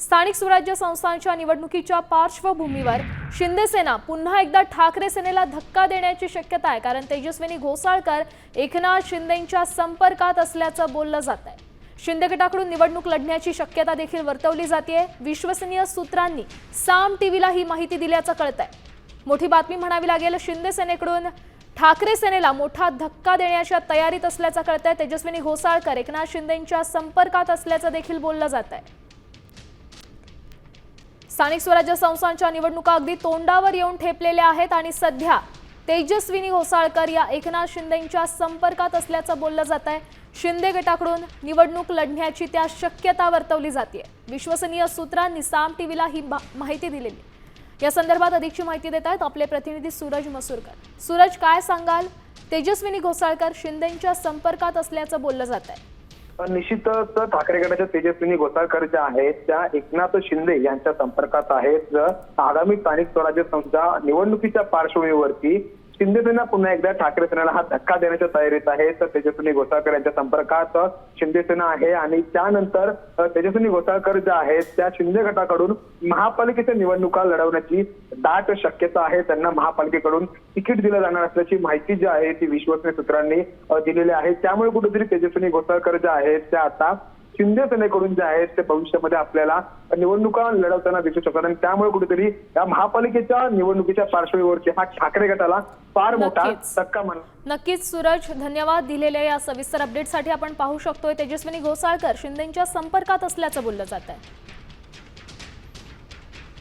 स्थानिक स्वराज्य संस्थांच्या निवडणुकीच्या पार्श्वभूमीवर शिंदे सेना पुन्हा एकदा ठाकरे सेनेला धक्का देण्याची शक्यता आहे कारण तेजस्विनी घोसाळकर एकनाथ शिंदेंच्या संपर्कात असल्याचं बोललं जात आहे शिंदे गटाकडून निवडणूक लढण्याची शक्यता देखील वर्तवली जाते विश्वसनीय सूत्रांनी साम टीव्हीला ही माहिती दिल्याचं कळत आहे मोठी बातमी म्हणावी लागेल शिंदे सेनेकडून ठाकरे सेनेला मोठा धक्का देण्याच्या तयारीत असल्याचं कळत आहे तेजस्विनी घोसाळकर एकनाथ शिंदेंच्या संपर्कात असल्याचं देखील बोललं जात आहे स्थानिक स्वराज्य संस्थांच्या निवडणुका अगदी तोंडावर येऊन ठेपलेल्या आहेत आणि सध्या तेजस्विनी घोसाळकर या एकनाथ शिंदेंच्या संपर्कात असल्याचं बोललं जात आहे. शिंदे गटाकडून निवडणूक लढण्याची त्या शक्यता वर्तवली जाते विश्वसनीय सूत्रांनी साम टीव्हीला ही माहिती दिलेली. या संदर्भात अधिकची माहिती देत आहेत आपले प्रतिनिधी सूरज मसूरकर. सूरज काय सांगाल? तेजस्विनी घोसाळकर शिंदेंच्या संपर्कात असल्याचं बोललं जात आहे. निश्चितच ठाकरे गटाच्या तेजस्विनी गोसाळकर ज्या आहेत त्या एकनाथ शिंदे यांच्या संपर्कात आहेत. आगामी स्थानिक स्वराज्य संस्था निवडणुकीच्या पार्श्वभूमीवरती शिंदे सेना पुन्हा एकदा ठाकरे सेनेला हा धक्का देण्याच्या तयारीत आहे. तर तेजस्वी घोसाळकर यांच्या संपर्कात शिंदे सेना आहे आणि त्यानंतर तेजस्वी घोसाळकर ज्या आहेत त्या शिंदे गटाकडून महापालिकेच्या निवडणुका लढवण्याची दाट शक्यता आहे. त्यांना महापालिकेकडून तिकीट दिलं जाणार असल्याची माहिती जी आहे ती विश्वसनीय सूत्रांनी दिलेली आहे. त्यामुळे कुठेतरी तेजस्वी घोसाळकर ज्या आहेत त्या आता शिंदे सेनेकडून जे आहेत ते भविष्यामध्ये आपल्याला निवडणुका लढवताना दिसू शकतात. आणि त्यामुळे कुठेतरी या महापालिकेच्या निवडणुकीच्या पार्श्वभूमीवरती हा ठाकरे गटाला फार मोठा. धक्का मान नक्कीच सूरज धन्यवाद दिलेल्या या सविस्तर अपडेटसाठी आपण पाहू शकतोय तेजस्विनी घोसाळकर शिंदेंच्या संपर्कात असल्याचं बोललं जात आहे